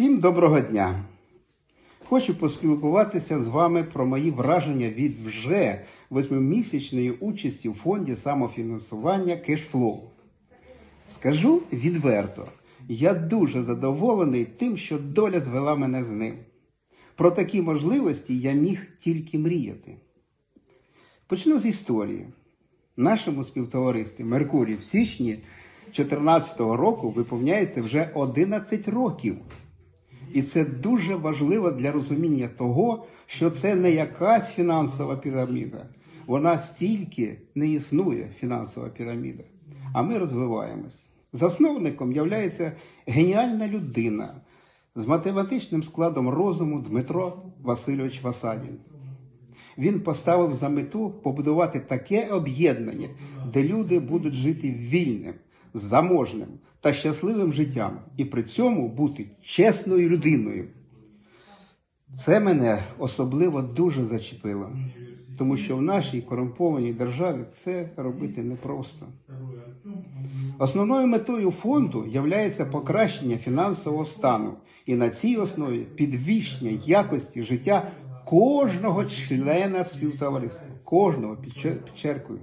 Всім доброго дня! Хочу поспілкуватися з вами про мої враження від вже восьмимісячної участі в фонді самофінансування Кешфлоу. Скажу відверто, я дуже задоволений тим, що доля звела мене з ним. Про такі можливості я міг тільки мріяти. Почну з історії. Нашому співтоваристві Меркурій в січні 2014 року виповняється вже 11 років. І це дуже важливо для розуміння того, що це не якась фінансова піраміда. Вона стільки не існує, фінансова піраміда. А ми розвиваємось. Засновником є геніальна людина з математичним складом розуму Дмитро Васильович Васадін. Він поставив за мету побудувати таке об'єднання, де люди будуть жити вільним, заможним та щасливим життям і при цьому бути чесною людиною. Це мене особливо дуже зачепило, тому що в нашій корумпованій державі це робити непросто. Основною метою фонду є покращення фінансового стану і на цій основі підвищення якості життя кожного члена співтовариства. Кожного підчеркую.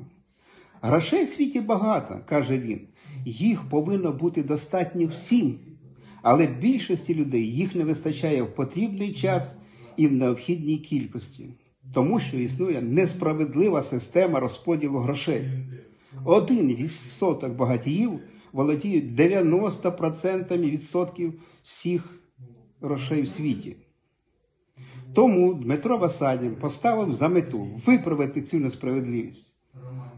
Грошей в світі багато, каже він. Їх повинно бути достатньо всім. Але в більшості людей їх не вистачає в потрібний час і в необхідній кількості, тому що існує несправедлива система розподілу грошей. Один відсоток багатіїв володіють 90% відсотків всіх грошей в світі. Тому Дмитро Васадін поставив за мету виправити цю несправедливість.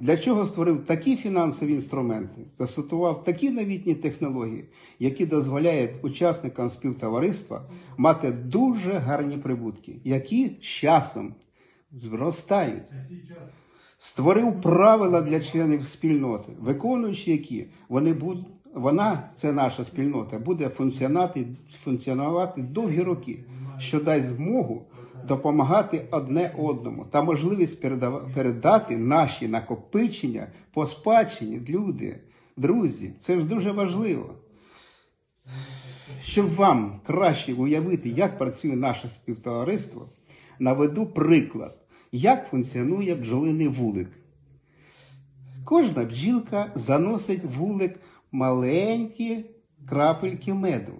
Для чого створив такі фінансові інструменти, застосував такі новітні технології, які дозволяють учасникам співтовариства мати дуже гарні прибутки, які з часом зростають. Створив правила для членів спільноти, виконуючи які вони будуть, вона, це наша спільнота, буде функціонувати, функціонувати довгі роки, що дасть змогу допомагати одне одному та можливість передати наші накопичення по спадщині люди, друзі. Це ж дуже важливо. Щоб вам краще уявити, як працює наше співтовариство, наведу приклад, як функціонує бджолиний вулик. Кожна бджілка заносить вулик маленькі крапельки меду.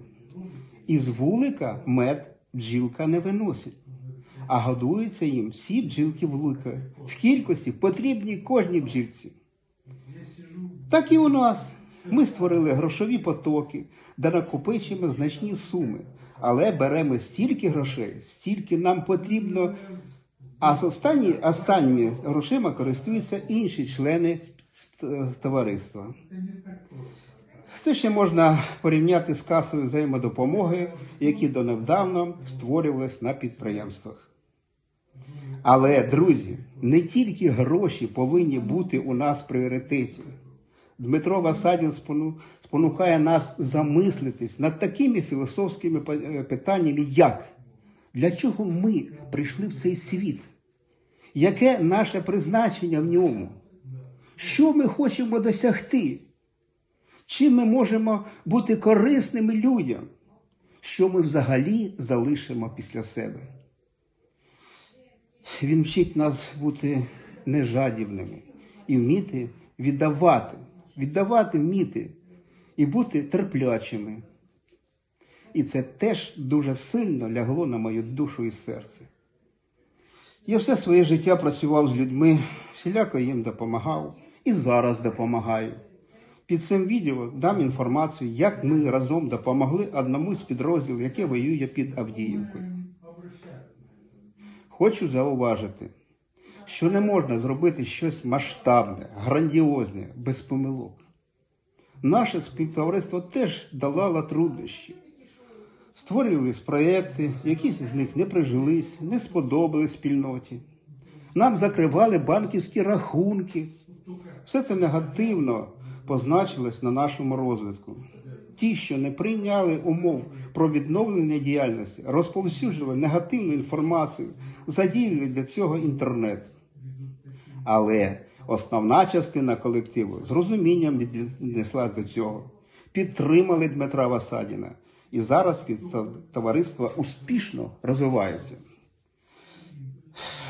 Із вулика мед бджілка не виносить, а годуються їм всі бджілки вулика в кількості потрібній кожній бджілці. Так і у нас. Ми створили грошові потоки, де накопичуємо значні суми, але беремо стільки грошей, стільки нам потрібно. А з останні, останніми грошима користуються інші члени товариства. Це ще можна порівняти з касою взаємодопомоги, які донедавна створювалися на підприємствах. Але, друзі, не тільки гроші повинні бути у нас в пріоритеті. Дмитро Васадін спонукає нас замислитись над такими філософськими е, питаннями, як для чого ми прийшли в цей світ? Яке наше призначення в ньому? Що ми хочемо досягти? Чим ми можемо бути корисними людям? Що ми взагалі залишимо після себе? Він вчить нас бути нежадібними і вміти віддавати, віддавати вміти і бути терплячими. І це теж дуже сильно лягло на мою душу і серце. Я все своє життя працював з людьми, всіляко їм допомагав і зараз допомагаю. Під цим відео дам інформацію, як ми разом допомогли одному з підрозділів, яке воює під Авдіївкою. Хочу зауважити, що не можна зробити щось масштабне, грандіозне, без помилок. Наше співтовариство теж долало труднощі. Створювались проєкти, якісь з них не прижились, не сподобались спільноті. Нам закривали банківські рахунки. Все це негативно позначилось на нашому розвитку. Ті, що не прийняли умов про відновлення діяльності, розповсюджували негативну інформацію, задіяли для цього інтернет. Але основна частина колективу з розумінням віднесла до цього, підтримали Дмитра Васадіна І зараз товариство успішно розвивається.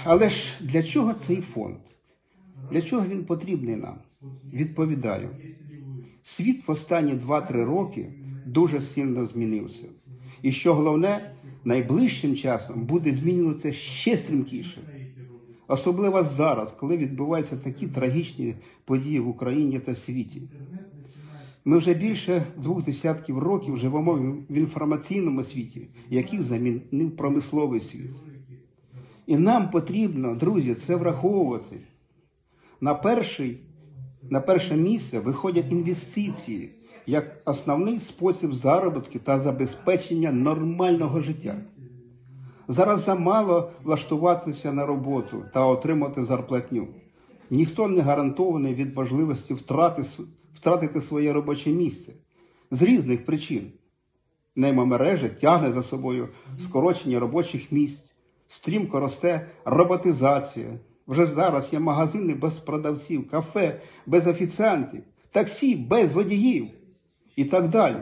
Але ж для чого цей фонд? Для чого він потрібний нам? Відповідаю. Світ в останні 2-3 роки дуже сильно змінився. І що головне, найближчим часом буде змінюватися ще стрімкіше. Особливо зараз, коли відбуваються такі трагічні події в Україні та світі. Ми вже більше двох десятків років живемо в інформаційному світі, який замінив промисловий світ. І нам потрібно, друзі, це враховувати. На, перший, на перше місце виходять інвестиції як основний спосіб заробітки та забезпечення нормального життя. Зараз замало влаштуватися на роботу та отримати зарплатню. Ніхто не гарантований від можливості втрати, втратити своє робоче місце з різних причин. Неймомережа тягне за собою скорочення робочих місць, стрімко росте роботизація. Вже зараз є магазини без продавців, кафе без офіціантів, таксі без водіїв і так далі.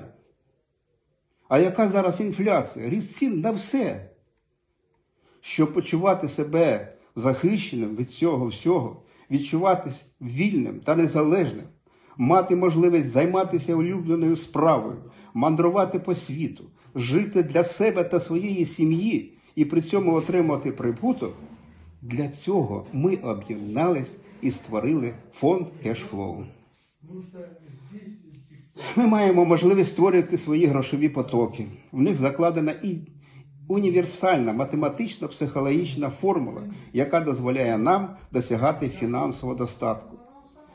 А яка зараз інфляція? Ріст цін на все. Щоб почувати себе захищеним від цього всього, відчуватись вільним та незалежним, мати можливість займатися улюбленою справою, мандрувати по світу, жити для себе та своєї сім'ї і при цьому отримати прибуток, для цього ми об'єднались і створили фонд кешфлоу. Ми маємо можливість створювати свої грошові потоки. В них закладена і універсальна математично-психологічна формула, яка дозволяє нам досягати фінансового достатку.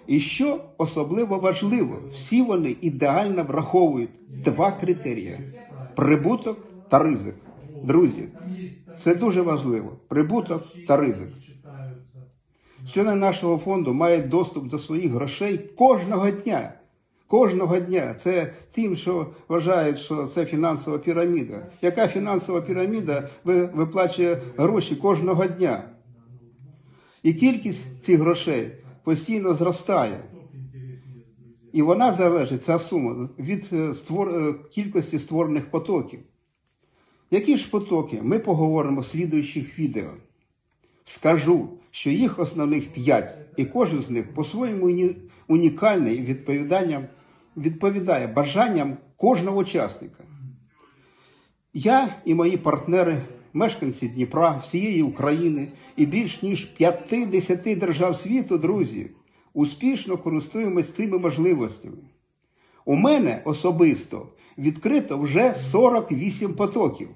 І що особливо важливо, всі вони ідеально враховують два критерії: прибуток та ризик. Друзі, це дуже важливо. Прибуток та ризик. Члени нашого фонду мають доступ до своїх грошей кожного дня. Кожного дня. Це тим, що вважають, що це фінансова піраміда. Яка фінансова піраміда виплачує гроші кожного дня? І кількість цих грошей постійно зростає. І вона залежить, ця сума, від е, створ... е, кількості створених потоків. Які ж потоки? Ми поговоримо в слідуючих відео. Скажу, що їх основних п'ять, і кожен з них по-своєму уні- унікальний і відповідає бажанням кожного учасника. Я і мої партнери, мешканці Дніпра, всієї України і більш ніж 50 держав світу, друзі, успішно користуємось цими можливостями. У мене особисто відкрито вже 48 потоків,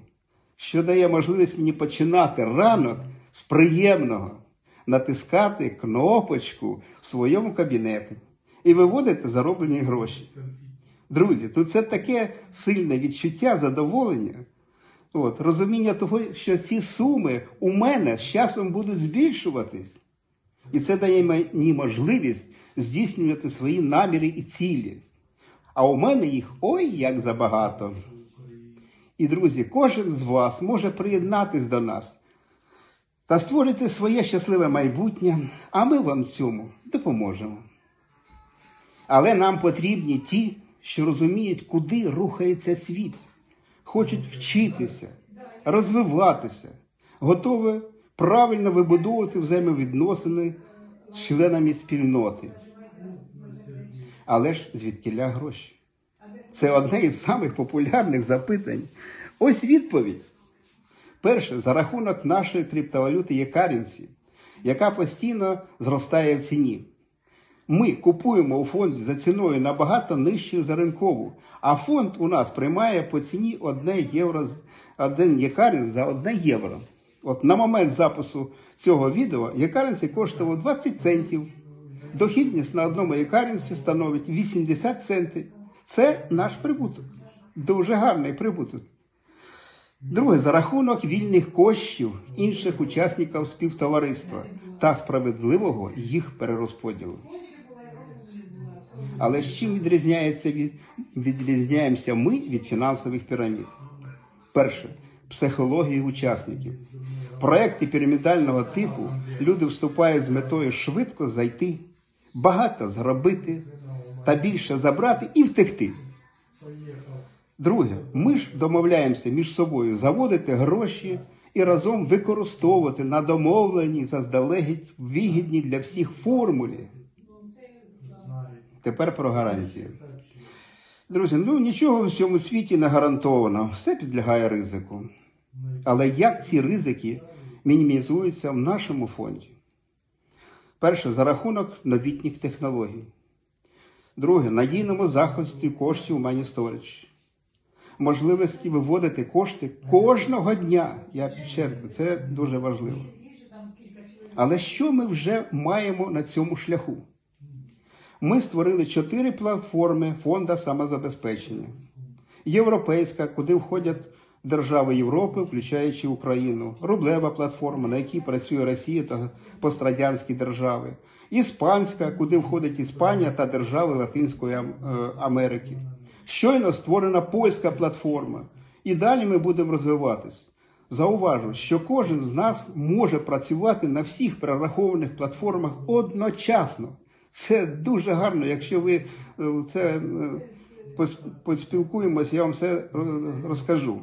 що дає можливість мені починати ранок з приємного, натискати кнопочку в своєму кабінеті і виводити зароблені гроші. Друзі, тут це таке сильне відчуття задоволення. От, розуміння того, що ці суми у мене з часом будуть збільшуватись. І це дає мені можливість здійснювати свої наміри і цілі. А у мене їх ой як забагато. І, друзі, кожен з вас може приєднатись до нас та створити своє щасливе майбутнє, а ми вам цьому допоможемо. Але нам потрібні ті, що розуміють, куди рухається світ, хочуть вчитися, розвиватися, готові правильно вибудовувати взаємовідносини з членами спільноти. Але ж звідкиля гроші? Це одне із самих популярних запитань. Ось відповідь. Перше, за рахунок нашої криптовалюти є каренсі, яка постійно зростає в ціні. Ми купуємо у фонді за ціною набагато нижчою за ринкову, а фонд у нас приймає по ціні 1 євро, з- один якарін за 1 євро. От на момент запису цього відео якарінці коштував 20 центів. Дохідність на одному якарінці становить 80 центів. Це наш прибуток. Дуже гарний прибуток. Друге, за рахунок вільних коштів інших учасників співтовариства та справедливого їх перерозподілу. Але з чим відрізняється від, відрізняємося ми від фінансових пірамід? Перше психології учасників. В проєкті пірамідального типу люди вступають з метою швидко зайти, багато зробити та більше забрати і втекти. Друге, ми ж домовляємося між собою заводити гроші і разом використовувати на домовленій заздалегідь вигідні для всіх формулі. Тепер про гарантії. Друзі, ну нічого в цьому світі не гарантовано, все підлягає ризику. Але як ці ризики мінімізуються в нашому фонді? Перше, за рахунок новітніх технологій. Друге, надійному захисті коштів Money Storage. Можливості виводити кошти кожного дня. Я підчеркую, це дуже важливо. Але що ми вже маємо на цьому шляху? Ми створили чотири платформи фонду самозабезпечення. Європейська, куди входять держави Європи, включаючи Україну, рублева платформа, на якій працює Росія та пострадянські держави, іспанська, куди входить Іспанія та держави Латинської е, Америки. Щойно створена польська платформа. І далі ми будемо розвиватись. Зауважу, що кожен з нас може працювати на всіх перерахованих платформах одночасно. Це дуже гарно. Якщо ви е, це е, пос- поспілкуємось, я вам все розкажу.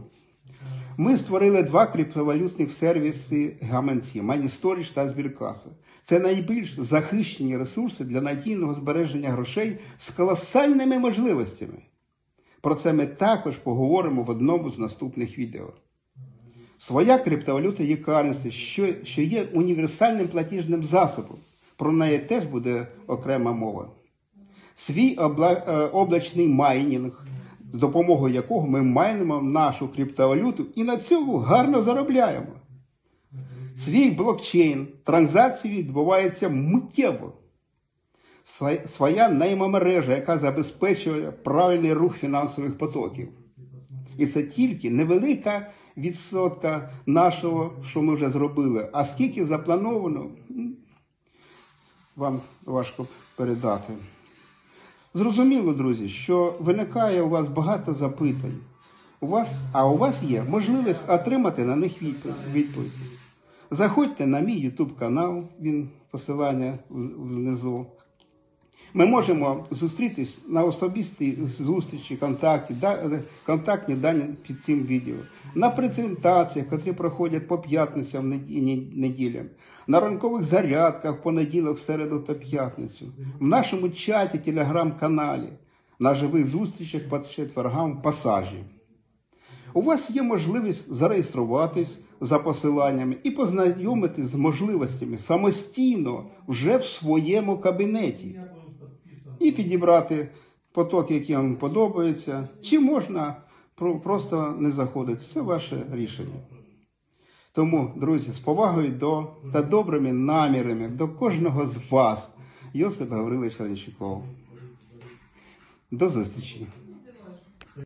Ми створили два криптовалютних сервіси гаманці Storage та Збіркаса. Це найбільш захищені ресурси для надійного збереження грошей з колосальними можливостями. Про це ми також поговоримо в одному з наступних відео. Своя криптовалюта є currency, що, що є універсальним платіжним засобом. Про неї теж буде окрема мова. Свій обла- е, облачний майнінг, з допомогою якого ми майнимо нашу криптовалюту і на цьому гарно заробляємо. Свій блокчейн, транзакції відбуваються миттєво. Своя неймомережа, яка забезпечує правильний рух фінансових потоків. І це тільки невелика відсотка нашого, що ми вже зробили. А скільки заплановано, вам важко передати. Зрозуміло, друзі, що виникає у вас багато запитань. У вас, а у вас є можливість отримати на них відповідь. Заходьте на мій YouTube канал, він посилання внизу. Ми можемо зустрітись на особистій зустрічі, контакті, контактні дані під цим відео, на презентаціях, які проходять по п'ятницям, неділям, на ранкових зарядках понеділок, середу та п'ятницю, в нашому чаті, телеграм-каналі, на живих зустрічах по четвергам в пасажі. У вас є можливість зареєструватись за посиланнями і познайомитись з можливостями самостійно вже в своєму кабінеті і підібрати потоки, які вам подобаються, чи можна просто не заходити. Це ваше рішення. Тому, друзі, з повагою до та добрими намірами до кожного з вас, Йосип Гаврилович Ранчуков. До зустрічі!